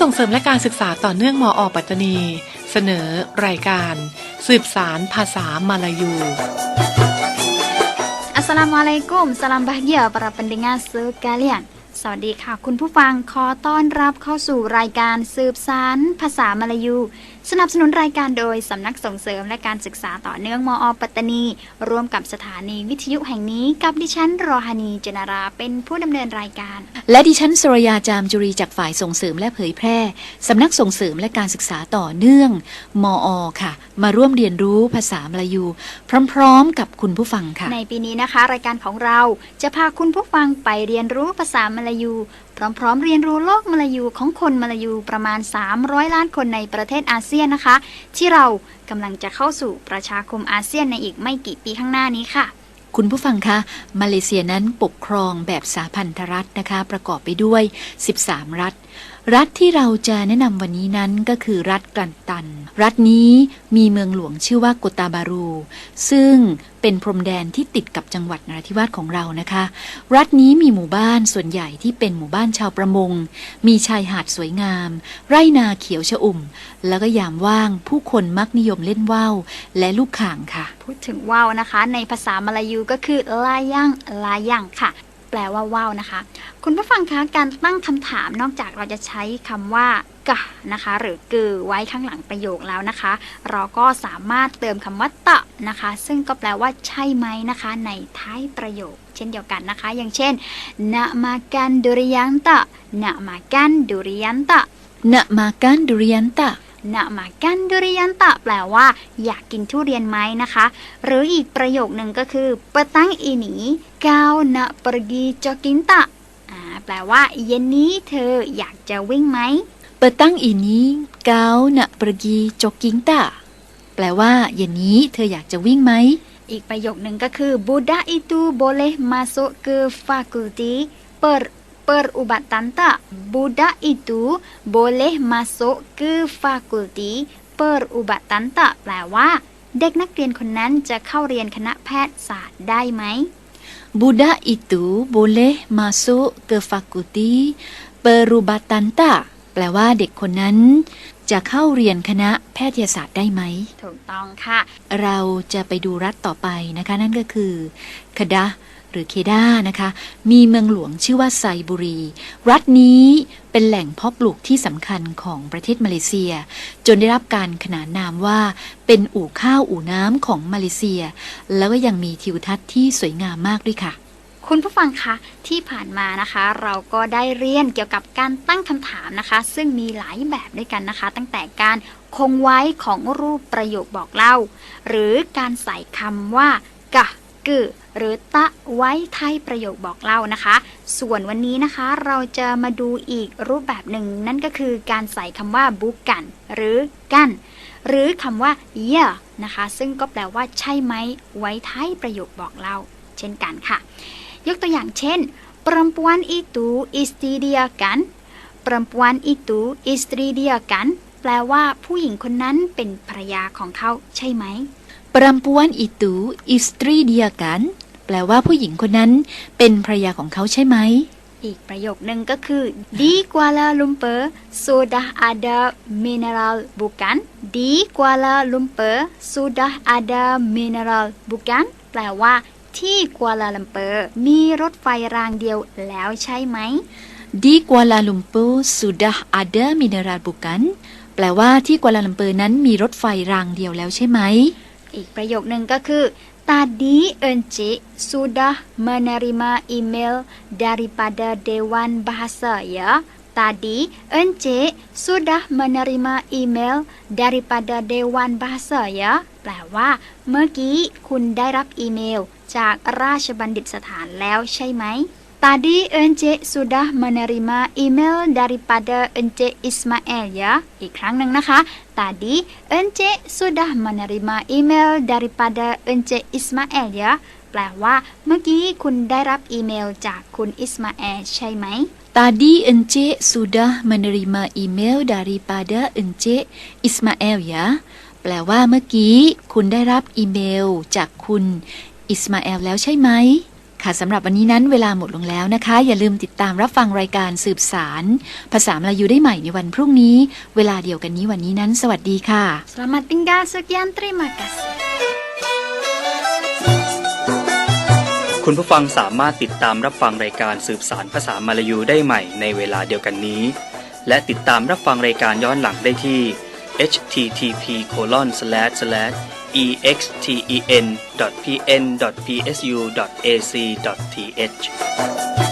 ส่งเสริมและการศึกษาต่อเนื่องมอปัตตานี เสนอ รายการ สืบสารภาษามาลายู Assalamualaikum Salam bahagia para pendengar sekalian สวัสดีค่ะ คุณผู้ฟังขอต้อนรับเข้าสู่รายการสืบสารภาษามาลายู สนับสนุนรายการโดย สำนักส่งเสริมและการศึกษาต่อเนื่องมอปัตตานี ร่วมกับสถานีวิทยุแห่งนี้ กับดิฉันรอฮานีเจนาราเป็นผู้ดำเนินรายการ และดิฉันสรยาจามจุรีจากฝ่ายส่งเสริมและเผยแพร่ สำนักส่งเสริมและการศึกษาต่อเนื่องมอค่ะ มาร่วมเรียนรู้ภาษามลายู พร้อมๆ กับคุณผู้ฟังค่ะ ในปีนี้นะคะ รายการของเราจะพาคุณผู้ฟังไปเรียนรู้ภาษามลายู พร้อมๆ เรียนรู้โลกมลายูของคนมลายูประมาณ 300 ล้านคนในประเทศอาเซียนนะคะ ที่เรากำลังจะเข้าสู่ประชาคมอาเซียนในอีกไม่กี่ปีข้างหน้านี้ค่ะคุณผู้ฟังคะ มาเลเซียนั้นปกครองแบบสาพันธรัฐนะคะ ประกอบไปด้วย 13 รัฐ รัฐที่เราจะแนะนำวันนี้นั้นก็คือรัฐกลันตัน รัฐนี้มีเมืองหลวงชื่อว่าโกตาบารู ซึ่งเป็นพรมแดนที่ติดกับจังหวัดนราธิวาสของเรานะคะ รัฐนี้มีหมู่บ้านส่วนใหญ่ที่เป็นหมู่บ้านชาวประมง มีชายหาดสวยงาม ไร่นาเขียวชอุ่ม แล้วก็ยามว่างผู้คนมักนิยมเล่นว่าวและลูกข่างค่ะ พูดถึงว่าวนะคะ ในภาษามลายูก็คือลายังลายังค่ะ แปลว่าว่าวนะคะ คุณผู้ฟังคะการตั้งคำถามนอกจากเราจะใช้คำว่ากะนะคะ หรือกือไว้ข้างหลังประโยคแล้วนะคะ เราก็สามารถเติมคำว่าตะนะคะ ซึ่งก็แปลว่าใช่ไหมนะคะ ในท้ายประโยค เช่นเดียวกันนะคะ อย่างเช่นนะมากันดุริยันตะนะมากันดุริยันตะ Nak makan durian tak? นะ มากันดุริยันตะแปลว่า อยากกินทุเรียนไหมนะคะ หรืออีกประโยคหนึ่งก็คือเปตังอีนีกาวนะปรกีจอกินตะอ่าแปลว่า เย็นนี้เธออยากจะวิ่งไหม Petang ini kau nak pergi jogging tak? แปลว่า เย็นนี้เธออยากจะวิ่งไหมอีกประโยคหนึ่งก็คือ Buddha itu boleh masuk ke fakulti per perubatan tak Buddha itu boleh masuk ke fakulti perubatan tak แปลว่า เด็กนักเรียนคนนั้นจะเข้าเรียนคณะแพทยศาสตร์ได้ไหม Budak itu boleh masuk ke fakulti perubatan tak? แปลว่าเด็กคนนั้น จะเข้าเรียนคณะแพทยศาสตร์ได้ไหม ถูกต้องค่ะ เราจะไปดูรัฐต่อไปนะคะ นั่นก็คือคดะ หรือเคดานะคะ มีเมืองหลวงชื่อว่าไซบุรี รัฐนี้เป็นแหล่งเพาะปลูกที่สำคัญของประเทศมาเลเซีย จนได้รับการขนานนามว่า เป็นอู่ข้าวอู่น้ำของมาเลเซีย แล้วก็ยังมีทิวทัศน์ที่สวยงามมากด้วยค่ะคุณผู้ฟังคะที่ผ่านมานะคะ เราก็ได้เรียนเกี่ยวกับการตั้งคำถามนะคะ ซึ่งมีหลายแบบด้วยกันนะคะ ตั้งแต่การคงไว้ของรูปประโยคบอกเล่า หรือการใส่คำว่ากะ กึหรือตะไว้ท้ายประโยคบอกเล่านะคะ ส่วนวันนี้นะคะเราจะมาดูอีกรูปแบบหนึ่ง นั่นก็คือการใส่คำว่าบุกัน หรือกัน หรือคำว่าเยะนะคะ ซึ่งก็แปลว่าใช่ไหมไว้ท้ายประโยคบอกเล่า เช่นกันค่ะ ยกตัวอย่างเช่น perempuan itu istri dia kan perempuan itu istri dia kan แปลว่าผู้หญิงคนนั้นเป็นภรรยาของเขาใช่ไหม Perempuan itu istri dia kan แปลว่าผู้หญิงคนนั้น เป็นภรรยาของเขาใช่ไหม อีกประโยคนึงก็คือ di Kuala Lumpur sudah ada mineral bukan di Kuala Lumpur sudah ada mineral bukan แปลว่า ที่กัวลาลัมเปอร์มีรถไฟรางเดียวแล้วใช่ไหม Di Kuala Lumpur sudah ada mineral bukan แปลว่าที่กัวลาลัมเปอร์นั้นมีรถไฟรางเดียวแล้วใช่ไหม อีกประโยคหนึ่งก็คือ Tadi Ence sudah menerima email daripada Dewan Bahasa ya. Tadi Ence sudah menerima email daripada Dewan Bahasa ya. แปลว่า เมื่อกี้คุณได้รับอีเมล จากราชบัณฑิตสถานแล้วใช่ไหม Tadi Ence sudah menerima email daripada Ence Ismail ya อีกครั้งหนึ่งนะคะ Tadi Ence sudah menerima email daripada Ence Ismail ya แปลว่า เมื่อกี้คุณได้รับอีเมลจากคุณอิสมาเอลใช่ไหม Tadi Encik sudah menerima email daripada Encik Ismail ya แปลว่าเมื่อกี้ คุณได้รับอีเมลจากคุณอิสมาเอลแล้วใช่ไหม ค่ะสำหรับวันนี้นั้นเวลาหมดลงแล้วนะคะ อย่าลืมติดตามรับฟังรายการสืบสาร ภาษามลายูได้ใหม่ในวันพรุ่งนี้ เวลาเดียวกันนี้วันนี้นั้น สวัสดีค่ะ Selamat tinggal sekian terima kasih คุณผู้ฟังสามารถติดตามรับฟังรายการสืบสารภาษามาลายูได้ใหม่ในเวลาเดียวกันนี้ และติดตามรับฟังรายการย้อนหลังได้ที่ exten.pn.psu.ac.th